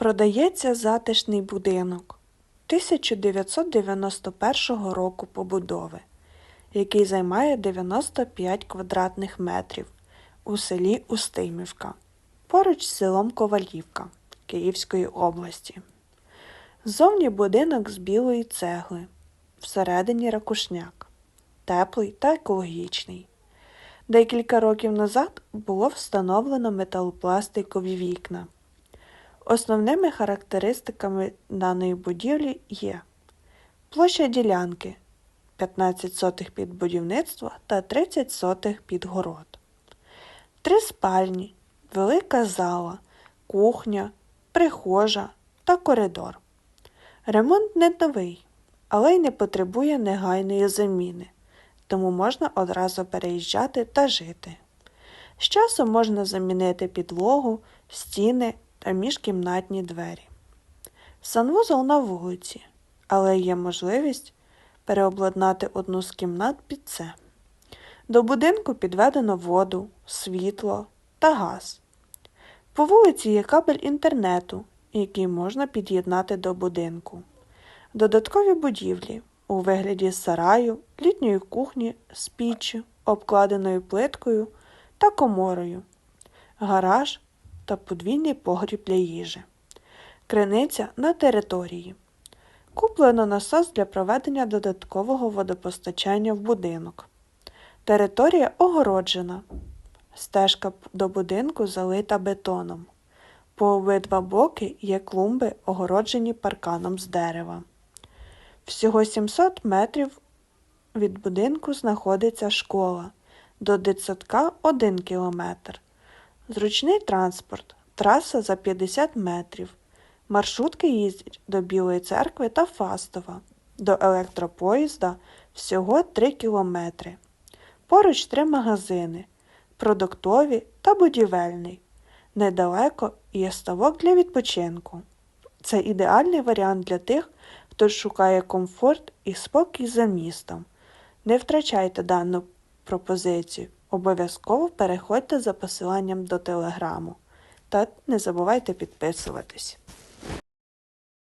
Продається затишний будинок 1991 року побудови, який займає 95 квадратних метрів у селі Устимівка, поруч з селом Ковалівка Київської області. Ззовні будинок з білої цегли, всередині ракушняк, теплий та екологічний. Декілька років назад було встановлено металопластикові вікна. Основними характеристиками даної будівлі є площа ділянки 15 сотих під будівництво та 30 сотих під город, три спальні, велика зала, кухня, прихожа та коридор. Ремонт не новий, але й не потребує негайної заміни, тому можна одразу переїжджати та жити. З часом можна замінити підлогу, стіни та міжкімнатні двері. Санвузол на вулиці, але є можливість переобладнати одну з кімнат під це. До будинку підведено воду, світло та газ. По вулиці є кабель інтернету, який можна під'єднати до будинку. Додаткові будівлі у вигляді сараю, літньої кухні з обкладеною плиткою та коморою, гараж та подвійний погріб для їжі, криниця на території. Куплено насос для проведення додаткового водопостачання в будинок. Територія огороджена. Стежка до будинку залита бетоном. По обидва боки є клумби, огороджені парканом з дерева. Всього 700 метрів від будинку знаходиться школа. До дитсадка 1 кілометр. Зручний транспорт. Траса за 50 метрів. Маршрутки їздять до Білої церкви та Фастова. До електропоїзда всього 3 кілометри. Поруч три магазини продуктові та будівельний. Недалеко є ставок для відпочинку. Це ідеальний варіант для тих, хто шукає комфорт і спокій за містом. Не втрачайте дану пропозицію. Обов'язково переходьте за посиланням до телеграму та не забувайте підписуватись.